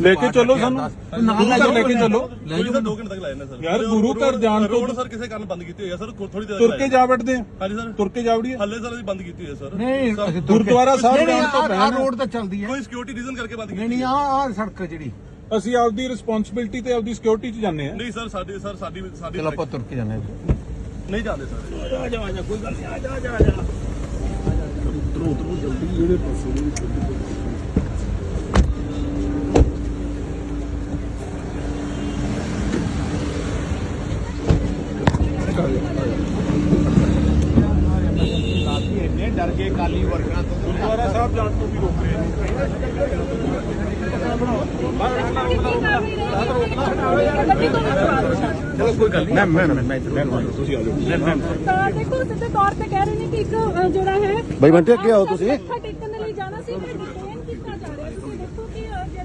ਲੈ ਕੇ ਚੱਲੋ ਸਾਨੂੰ। ਨਾਲ ਲੈ ਕੇ ਚੱਲੋ। ਲੈ ਕੋਈ ਜਾਓ ਤਾਂ 2 ਘੰਟੇ ਤੱਕ ਲਾਏ ਨੇ ਸਰ। ਯਾਰ, ਗੁਰੂ ਘਰ ਜਾਣ ਤੋਂ- ਰੋਡ ਸਰ ਕਿਸੇ ਕਾਰਨ ਬੰਦ ਕੀਤੀ ਹੋਈ ਹੈ ਸਰ। ਥੋੜੀ ਦੇਰ ਤੁਰ ਕੇ ਜਾ ਵੜਦੇ ਆ। ਹਾਂਜੀ ਸਰ। ਤੁਰ ਕੇ ਜਾ ਵੜੀਏ। ਹੱਲੇ ਸਰ ਅਸੀਂ ਬੰਦ ਕੀਤੀ ਹੋਈ ਹੈ ਸਰ। ਨਹੀਂ ਸਰ, ਅਸੀਂ ਤੁਰ ਕੇ- ਗੁਰਦੁਆਰਾ ਸਾਹਿਬ ਨਹੀਂ, ਨਹੀਂ, ਜਾਣ ਤੋਂ ਪਹਿਲਾਂ। ਰੋਡ ਤਾਂ ਚੱਲਦੀ ਹੈ। ਕੋਈ ਸਿਕਿਉਰਿਟੀ ਰੀਜ਼ਨ ਕਰਕੇ ਬੰਦ ਨਹੀਂ ਕੀਤੀ ਨਹੀਂ ਆਹ ਆਹ ਸੜਕ ਹੈ ਜਿਹੜੀ। ਅਸੀਂ ਆਪਦੀ ਰਿਸਪੌਂਸਿਬਿਲਟੀ ਤੇ ਆਪਦੀ ਸਿਕਿਉਰਿਟੀ 'ਚ ਜਾਂਦੇ ਆ ਨਹੀਂ ਸਰ ਸਾਡੀ ਸਰ ਸਾਡੀ ਸਾਡੀ ਚਲੋ ਆਪਾਂ ਤੁਰ ਕੇ ਜਾਣਾ ਹੈ। ਨਹੀਂ ਜਾਂਦੇ ਸਰ। ਇੰਨੇ ਡਰ ਗਏ ਕਾਲੀ ਵਰਕਰਾਂ ਤੋਂ ਗੁਰਦੁਆਰਾ ਸਾਹਿਬ ਜਾਣ ਤੋਂ ਵੀ ਰੋਕ ਰਹੇ ਨੇ ਚਲੋ ਕੋਈ ਗੱਲ ਨਹੀਂ। ਮੈਂ ਮੈਂ ਮੈਂ ਤੁਸੀਂ ਆ ਜਾਓ। ਤਾਂ ਦੇਖੋ ਸਿੱਧੇ ਤੌਰ ਤੇ ਕਹਿ ਰਹੇ ਨੇ ਕਿ ਇੱਕ ਜਿਹੜਾ ਹੈ ਬਾਈ ਬੰਟੇ, ਅੱਗੇ ਆਓ ਤੁਸੀਂ। ਟੇਕਣ ਲਈ ਜਾਣਾ ਸੀ ਪਰ ਡਿਟੇਨ ਕੀਤਾ ਜਾ ਰਿਹਾ ਤੁਸੀਂ ਦੇਖੋ ਕਿ ਅ, ਜਿਹੜਾ ਸਰ ਪਲੀਜ਼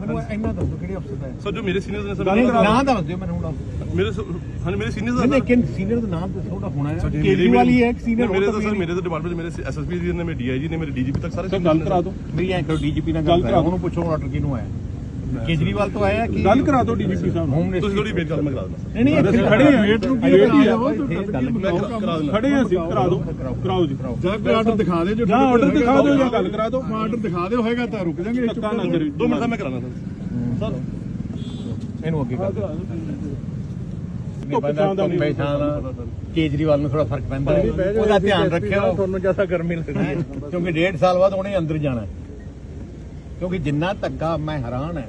ਮੈਨੂੰ ਇੰਨਾ ਦੱਸੋ ਕਿਹੜੇ ਅਫਸਰ ਦਾ ਹੈ? ਸਰ ਜੋ ਮੇਰੇ ਸੀਨੀਅਰਸ ਨੇ ਸਰ ਨਾਂ ਦੱਸ ਦਿਓ ਮੈਨੂੰ ਹੁਣ ਮੇਰੇ ਹਾਂਜੀ ਮੇਰੇ ਸੀਨੀਅਰਸ ਨਹੀਂ ਨੇ ਨਹੀਂ ਕਿਨ ਸੀਨੀਅਰ ਦਾ ਨਾਮ ਦੱਸੋ ਉਹਦਾ ਹੋਣਾ ਹੈ। ਕੇਜਰੀਵਾਲ ਹੀ ਹੈ ਇੱਕ ਸੀਨੀਅਰ ਮੇਰੇ ਤਾਂ ਸਰ ਮੇਰੇ ਤਾਂ ਡਿਪਾਰਟਮੈਂਟ ਮੇਰੇ ਐਸਐਸਪੀ ਜੀ ਨੇ ਮੇਰੇ ਡੀਆਈਜੀ ਨੇ ਮੇਰੇ ਡੀਜੀਪੀ ਤੱਕ ਸਾਰੇ ਸਰ ਗੱਲ ਕਰਾ ਦਿਓ। ਮੇਰੀ ਐਂ ਕਰੋ ਡੀਜੀਪੀ ਨਾਲ ਗੱਲ ਗੱਲ ਕਰਾ ਕਰਾਓ ਦਿਓ। ਉਹਨੂੰ ਪੁੱਛੋ ਆਰਡਰ ਕਿਹਨੂੰ ਆਇਆ। ਕੇਜਰੀਵਾਲ ਤੋਂ ਆਇਆ ਕਿ ਗੱਲ ਕਰਾ ਦਿਓ ਡੀਜੀਪੀ ਸਾਹਿਬ ਹੋਮ ਤੁਸੀਂ ਥੋੜੀ ਵੇਟ ਮੈਂ ਕਰਾ ਦਿੰਦਾ। ਨਹੀਂ ਨਹੀਂ ਅਸੀਂ ਖੜੇ ਹਾਂ, ਵੇਟ ਨੂੰ ਕੀ ਕਰਾ ਦਿੰਦਾ। ਖੜੇ ਹਾਂ ਅਸੀਂ ਕਰਾ ਦਿਓ। ਕਰਾਓ ਜੀ ਜਾਂ ਕੋਈ ਆਰਡਰ ਦਿਖਾ ਦੇ ਜੋ ਜਾਂ ਆਰਡਰ ਦਿਖਾ ਦਿਓ ਜਾਂ ਗੱਲ ਕਰਾ ਦਿਓ। ਆਰਡਰ ਦਿਖਾ ਦਿਓ ਹੋਏਗਾ ਤਾਂ ਰੁਕ ਜਾਾਂਗੇ ਧੱਕਾ ਨਾ ਕਰੀ। ਦੋ ਮਿੰਟ ਦਾ ਮੈਂ ਕਰਾਣਾ ਸਰ। ਇਹਨੂੰ ਅੱਗੇ ਕਰ ਦਿਓ। ਕੇਜਰੀਵਾਲ ਨੂੰ ਥੋੜਾ ਫ਼ਰਕ ਪੈਂਦਾ। ਉਹਦਾ ਧਿਆਨ ਰੱਖਿਓ। ਤੁਹਾਨੂੰ ਜ਼ਿਆਦਾ ਗਰਮੀ ਲੱਗਦੀ। ਕਿਉਂਕਿ ਡੇਢ ਸਾਲ ਬਾਅਦ ਉਹਨੇ ਅੰਦਰ ਜਾਣਾ। ਕਿਉਂਕਿ ਜਿੰਨਾ ਧੱਕਾ ਮੈਂ ਹੈਰਾਨ ਹੈ।